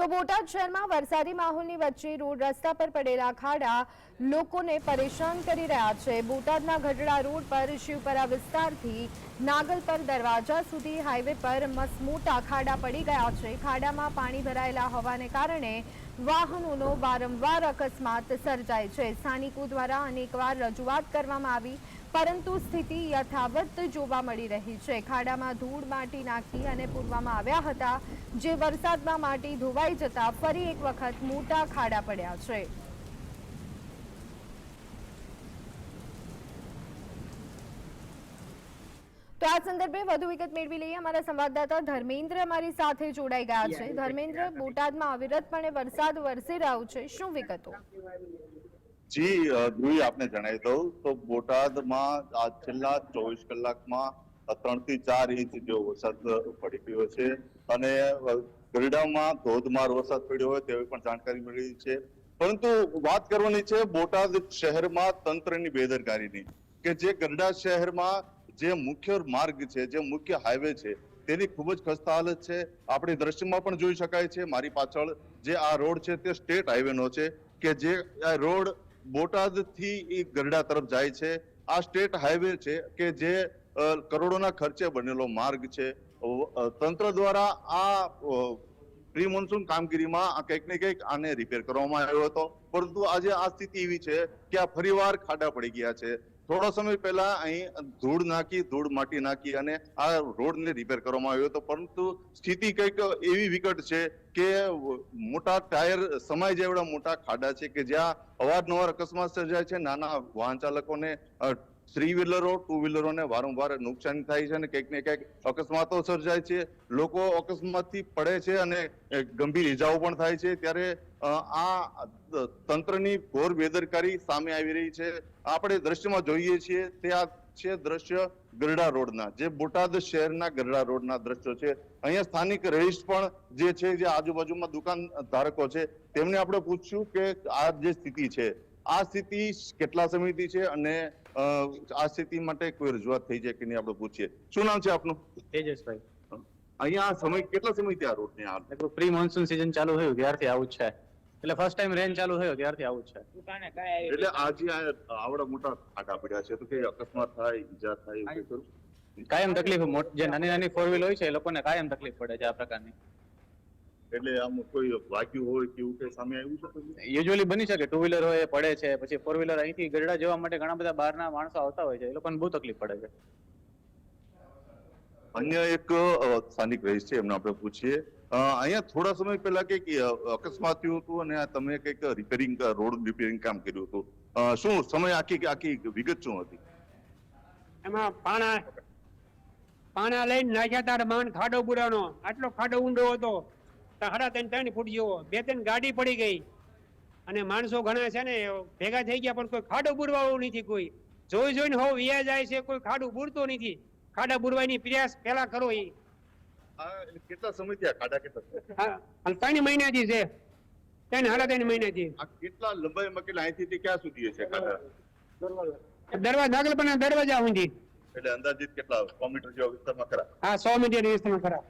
તો બોટાદ શહેરમાં વરસાદી માહોલની વચ્ચે રોડ રસ્તા પર પડેલા ખાડા લોકોને પરેશાન કરી રહ્યા છે. બોટાદના ગઢડા રોડ પર શિવપરા વિસ્તારથી નાગલ પર દરવાજા સુધી હાઈવે પર મસમોટા ખાડા પડી ગયા છે. ખાડામાં પાણી ભરાયેલા હોવાને કારણે વાહનોનો વારંવાર અકસ્માત સર્જાય છે. સ્થાનિકો દ્વારા અનેકવાર રજૂઆત કરવામાં આવી પરંતુ સ્થિતિ યથાવત જોવા મળી રહી છે. ખાડામાં ધૂળ માટી નાખી અને પૂરવામાં આવ્યા હતા. જે વરસાદમાં માટી ધોવાઈ જતા ફરી એક વખત મોટા ખાડા પડ્યા છે. તો આ સંદર્ભે વધુ વિગત મેળવી લઈએ. અમારા સંવાદદાતા ધર્મેન્દ્ર અમારી સાથે જોડાઈ ગયા છે. ધર્મેન્દ્ર બોટાદમાં અવિરતપણે વરસાદ વરસી રહ્યો છે. શું વિગતો? જી ધ્રુવી આપને જણાવી દઉં. તો બોટાદમાં આ છેલ્લા ચોવીસ કલાકમાં ત્રણથી ચાર ઇંચ જેવો વરસાદ પડી ગયો છે. અને ગરડામાં ધોધમાર વરસાદ પડ્યો હોય તેવી પણ જાણકારી મળી છે. પરંતુ વાત કરવાની છે બોટાદ શહેરમાં તંત્રની બેદરકારીની, કે જે ગરડા શહેરમાં જે મુખ્ય માર્ગ છે, જે મુખ્ય હાઈવે છે, તેની ખૂબ જ ખસ્તા હાલત છે. આપણે દ્રશ્યમાં પણ જોઈ શકાય છે, મારી પાછળ જે આ રોડ છે તે સ્ટેટ હાઈવેનો છે, કે જે આ રોડ બોટાદ એ ગરડા તરફ જાય છે. આ સ્ટેટ હાઈવે છે કે જે કરોડોના ખર્ચે બનેલો માર્ગ છે. તંત્ર દ્વારા આ પ્રી મોન્સૂન કામગીરીમાં કંઈક ને કંઈક આને રિપેર કરવામાં આવ્યો હતો. પરંતુ આજે આ સ્થિતિ એવી છે કે આ ફરીવાર ખાડા પડી ગયા છે. થોડો સમય પહેલા અહીં ધૂળ નાખી, ધૂળ માટી નાખી અને આ રોડને રિપેર કરવામાં આવ્યો હતો. પરંતુ સ્થિતિ કંઈક એવી વિકટ છે કે મોટા ટાયર સમાય જેવડા મોટા ખાડા છે કે જ્યાં અવારનવાર અકસ્માત સર્જાય છે, નાના વાહન ચાલકોને થ્રી વ્હીલરો ટુ વ્હીલરોને વારંવાર નુકસાન થાય છે અને ક્યાંક ને ક્યાંક અકસ્માતો સર્જાય છે. લોકો અકસ્માતથી પડે છે અને ગંભીર ઈજાઓ પણ થાય છે. ત્યારે આ તંત્રની ઘોર બેદરકારી સામે આવી રહી છે. આપણે દ્રશ્યમાં જોઈએ છીએ તે આ છે દ્રશ્ય ગરડા રોડના. જે બોટાદ શહેરના ગરડા રોડના દ્રશ્યો છે. અહીંયા સ્થાનિક રહીશ પણ જે છે જે આજુબાજુમાં દુકાન ધારકો છે તેમને આપણે પૂછ્યું કે આ જે સ્થિતિ છે આ સ્થિતિ કેટલા સમયથી છે અને આ સ્થિતિ માટે કોઈ રજૂઆત થઈ છે કે નહીં આપણે પૂછીએ. શું નામ છે આપનું? તેજસભાઈ. અહીંયા આ સમય કેટલા સમયથી આ રોડ ને લગભગ પ્રી મોન્સૂન સિઝન ચાલુ થયું ત્યારથી આવું છે? એટલે ફર્સ્ટ ટાઈમ રેન ચાલુ થયો ત્યારથી આવું છે. એટલે આજે આ આવડા મોટા ખાડા પડ્યા છે તો કે અકસ્માત થાય ઈજા થાય કાયમ તકલીફ જે નાની નાની ફોર વ્હીલ હોય છે એ લોકોને કાયમ તકલીફ પડે છે આ પ્રકારની. એટલે આમ કોઈ વાગ્યું હોય કે એવું કઈ સામે આવ્યું છે? યુઝ્યુઅલી બની શકે ટુ વ્હીલર હોય એ પડે છે પછી ફોર વ્હીલર અહીંથી ગરડા જવા માટે ઘણા બધા બહારના માણસો આવતા હોય છે એ લોકોને બહુ તકલીફ પડે છે. અન્ય એક સ્થાનિક રહીશ છે એમને આપણે પૂછીએ. અહીંયા થોડા સમય પહેલા કંઈક અકસ્માત થયું હતું અને તમે કંઈક રિપેરિંગ રોડ રિપેરિંગ કામ કર્યું હતું. શું સમય આખી આખી વિગત શું હતી? એમાં પાણા પાણા લઈને નાખ્યા તાર માન ખાડો બુરાનો આટલો ખાડો ઊંડો હતો. સાડા ત્રણ ત્રણ ફૂટ જેવો. બે ત્રણ ગાડી પડી ગઈ. અને માણસો ઘણા છે ને, ભેગા થઈ ગયા, પણ કોઈ ખાડો બુરવાળું નથી કોઈ. જોઈ જોઈને હો વ્યા જાય છે, કોઈ ખાડું બુરતો નથી. ખાડા બુરવાની પ્રયાસ પેલા કરો એ કેટલા સમયથી આ ખાડા કેટલા હા, અને ત્રણ મહિનાથી છે. ત્રણ સાડા ત્રણ મહિનાથી. આ કેટલા લંબાઈમાં કેટલા? અહીંથી તે ક્યાં સુધી છે ખાડા? દરવાજા. દાખલ પણ દરવાજા સુધી. એટલે અંદાજિત કેટલા સો મીટર જેવા વિસ્તારમાં ખરા? હા સો મીટર વિસ્તારમાં ખરા.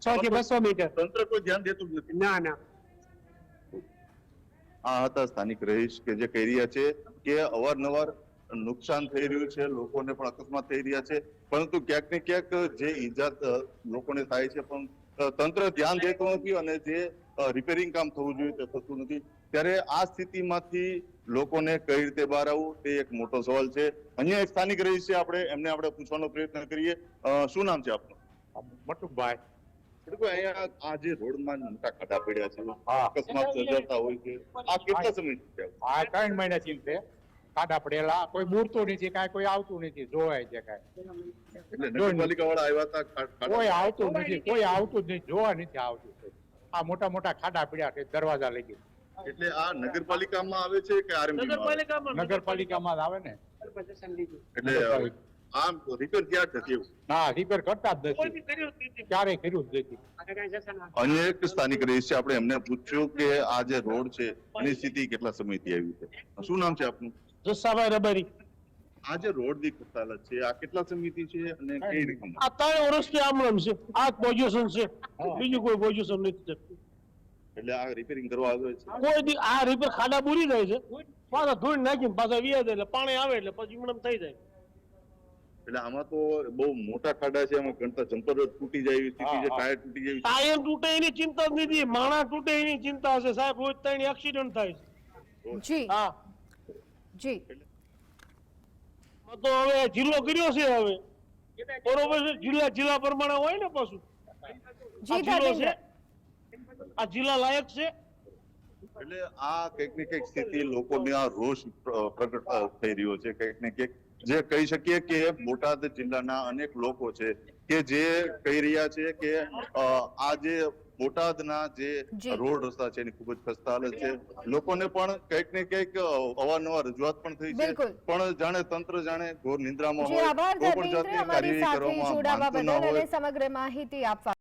સો થી બસો મીટર. તંત્ર કોઈ ધ્યાન દેતું જ નથી? ના ના. આ હતા સ્થાનિક રહીશ કે જે કહી રહ્યા છે કે અવારનવાર નુકસાન થઈ રહ્યું છે લોકોને પણ અકસ્માત થઈ રહ્યા છે. પરંતુ ક્યાંક ને ક્યાંક જે ઈજા લોકોને થાય છે પણ તંત્ર ધ્યાન દેતું નથી અને જે રિપેરિંગ કામ થવું જોઈએ તે થતું નથી. ત્યારે આ સ્થિતિમાંથી લોકોને કઈ રીતે બહાર આવવું તે એક મોટો સવાલ છે. અહીંયા એક સ્થાનિક રહી છે આપણે એમને આપણે પૂછવાનો પ્રયત્ન કરીએ. શું નામ છે આપનું? મટુભાઈ અહીંયા આ જે રોડમાં મોટા ખાડા પડ્યા છે અકસ્માત સર્જાતા હોય છે. આ કેટલા સમય આ ત્રણ મહિના છે. ખાડા પડેલા. કોઈ મૂરતું નથી કાંઈ કોઈ આવતું નથી જોવાય છે કાંઈ. એટલે નગરપાલિકા વાળા આવ્યા હતા કોઈ આવતું નથી કોઈ આવતું જ નહીં જોવા નથી આવતું આ મોટા મોટા ખાડા પડ્યા છે દરવાજા લગી એટલે આ નગરપાલિકામાં આવે છે કે આરએમપી નગરપાલિકામાં જ આવે ને. એટલે આમ રિપેર ક્યાં થતી એવું? ના રિપેર કરતા જ નથી. ક્યારે કર્યું જ નથી. અન્ય એક સ્થાનિક રહી છે આપણે એમને પૂછ્યું કે આ જે રોડ છે એની સ્થિતિ કેટલા સમયથી આવી છે? શું નામ છે આપનું? જસાભાઈ રબારી. આ જે રોડની કતાલત છે આ કેટલા સમિતિ છે અને કઈ રકમ આ ત્રણ વર્ષથી આમ છે. આ પોઝિશન છે. બીજું કોઈ પોઝિશન નથી એટલે આ રિપેરિંગ કરવા આવ્યો છે? કોઈ દી આ રિપેર ખાડા પૂરી જાય છે. પાછા ધૂળ નાખીને પાછા વ્યાજ એટલે પાણી આવે એટલે પછી મનમ થઈ જાય. એટલે આમાં તો બહુ મોટા ખાડા છે એમાં ઘણતા જમ્પર તૂટી જાય સ્થિતિ છે. ટાયર તૂટી જાય. ટાયર તૂટે એની ચિંતા જ નથી. માણા તૂટે એની ચિંતા છે સાહેબ રોજ ત્રણ એક્સિડન્ટ થાય છે. જી. હા. જી. તો હવે જિલ્લો કર્યો છે હવે. બરોબર છે? જિલ્લા જિલ્લા પ્રમાણે હોય ને પાછું. આ જી જિલ્લો છે? આ જિલ્લા લાયક છે? એટલે આ કંઈક ને કંઈક સ્થિતિ લોકોને આ રોષ પ્રગટ થઈ રહ્યો છે. કંઈક ને કંઈક જે કહી શકીએ કે બોટાદ જિલ્લાના અનેક લોકો છે કે જે કહી રહ્યા છે કે આ જે બોટાદના જે રોડ રસ્તા છે એની ખૂબ જ ખસ્તા હાલત છે. લોકોને પણ કંઈક ને કંઈક અવારનવાર રજૂઆત પણ થઈ છે. પણ જાણે તંત્ર જાણે ઘોર નિંદ્રામાં હોય કોઈ પણ જાતની કાર્યવાહી કરવામાં જોડાવા ન હોય. સમગ્ર માહિતી આપવા